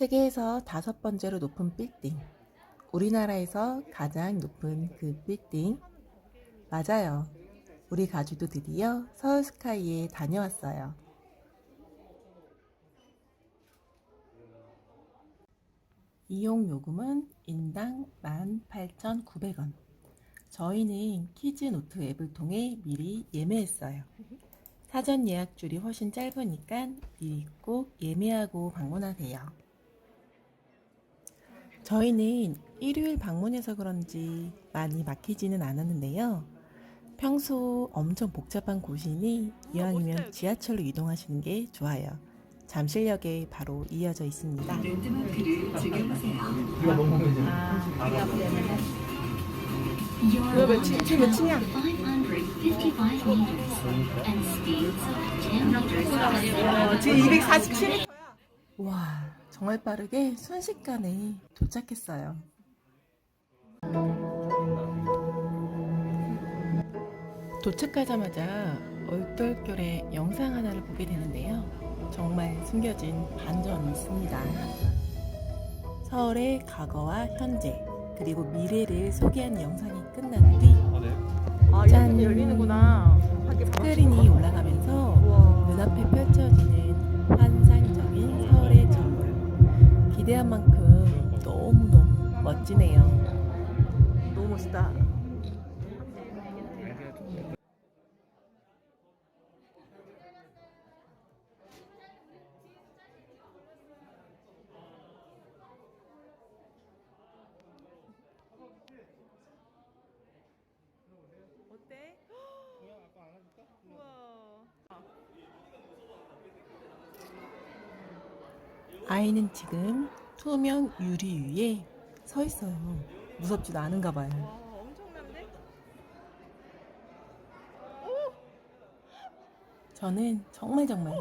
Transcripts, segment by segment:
세계에서 다섯 번째로 높은 빌딩. 우리나라에서 가장 높은 그 빌딩. 맞아요. 우리 가족도 드디어 서울 스카이에 다녀왔어요. 이용 요금은 인당 18,900원. 저희는 키즈 노트 앱을 통해 미리 예매했어요. 사전 예약 줄이 훨씬 짧으니까 미리 꼭 예매하고 방문하세요. 저희는 일요일 방문해서 그런지 많이 막히지는 않았는데요. 평소 엄청 복잡한 곳이니 이왕이면 지하철로 이동하시는 게 좋아요. 잠실역에 바로 이어져 있습니다. 랜드마크를 즐겨보세요. 이거 며칠, 지금 며칠이야? 555 meters and speeds of 10 meters per second. 지금 247m. 와, 정말 빠르게 순식간에 도착했어요. 도착하자마자 얼떨결에 영상 하나를 보게 되는데요. 정말 숨겨진 반전이 있습니다. 서울의 과거와 현재, 그리고 미래를 소개한 영상이 끝난 뒤 아, 짠. 열리는구나. 스크린이 올라가면서. 눈앞에 펼쳐지는 전물. 기대한 만큼 너무너무 멋지네요. 너무 멋있다. 아이는 지금 투명 유리 위에 서 있어요. 무섭지도 않은가 봐요. 와, 엄청난데? 저는 정말 정말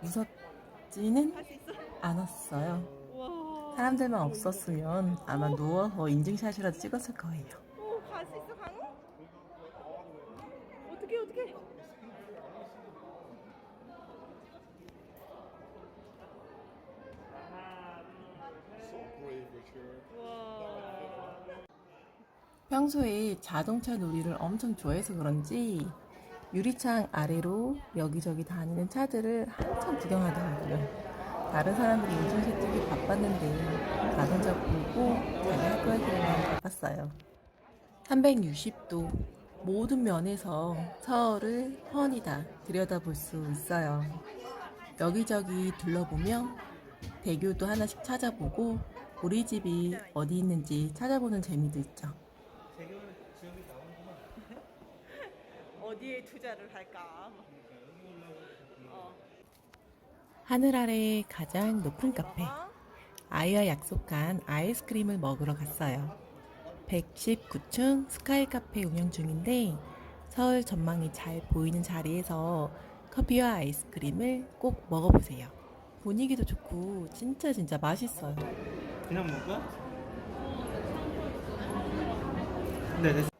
무섭지는 할수 있어? 않았어요. 사람들만 없었으면 아마 누워서 인증샷이라도 찍었을 거예요. 오, 갈 수 있어, 강우? 어떻게, 어떻게? 우와. 평소에 자동차 놀이를 엄청 좋아해서 그런지 유리창 아래로 여기저기 다니는 차들을 한참 구경하더라고요. 다른 사람들이 인증샷 찍기 바빴는데 자동차 보고 자기 할 거에만 바빴어요. 360도 모든 면에서 서울을 훤히 다 들여다볼 수 있어요. 여기저기 둘러보며 대교도 하나씩 찾아보고 우리 집이 어디 있는지 찾아보는 재미도 있죠. 어디에 투자를 할까? 어. 하늘 아래 가장 높은 카페. 아이와 약속한 아이스크림을 먹으러 갔어요. 119층 스카이 카페 운영 중인데 서울 전망이 잘 보이는 자리에서 커피와 아이스크림을 꼭 먹어보세요. 분위기도 좋고 진짜 진짜 맛있어요. 그냥 먹어? 네, 네.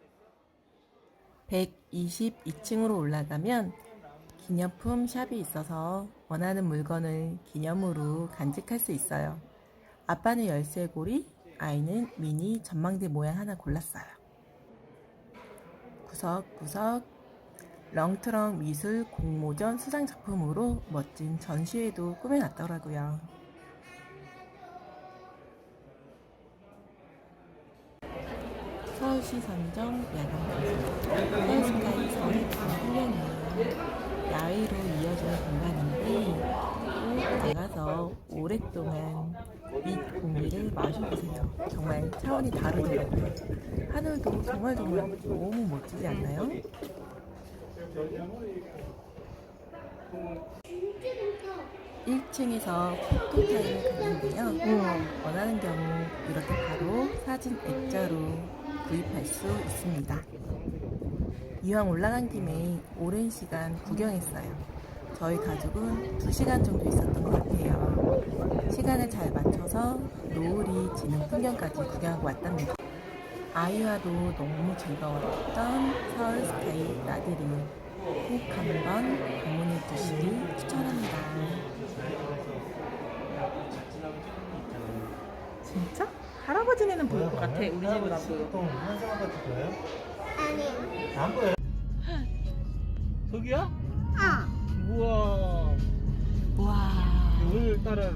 22층으로 올라가면 기념품 샵이 있어서 원하는 물건을 기념으로 간직할 수 있어요. 아빠는 열쇠고리, 아이는 미니 전망대 모양 하나 골랐어요. 구석구석 렁트렁 미술 공모전 수상 작품으로 멋진 전시회도 꾸며놨더라고요. 서울시 선정 야간 서울시 카이 서울 풍경이에요. 야외로 이어지는 공간인데 꼭 나가서 오랫동안 빛 공기를 마셔보세요. 정말 차원이 다르더라고요. 하늘도 정말 정말 너무 멋지지 않나요? 일층에서 포토타임을 갖는데요. 원하는 경우 이렇게 바로 사진 액자로 구입할 수 있습니다. 이왕 올라간 김에 오랜 시간 구경했어요. 저희 가족은 2시간 정도 있었던 것 같아요. 시간을 잘 맞춰서 노을이 지는 풍경까지 구경하고 왔답니다. 아이와도 너무 즐거웠던 서울 스카이 나들이 꼭 한번 방문해 주시길 추천합니다. 진짜? 할아버지네는 보일 것 같아. 우리 집은 안 보여. 아니. 안 보여요? 저기야? 어. 우와. 와. 오늘따라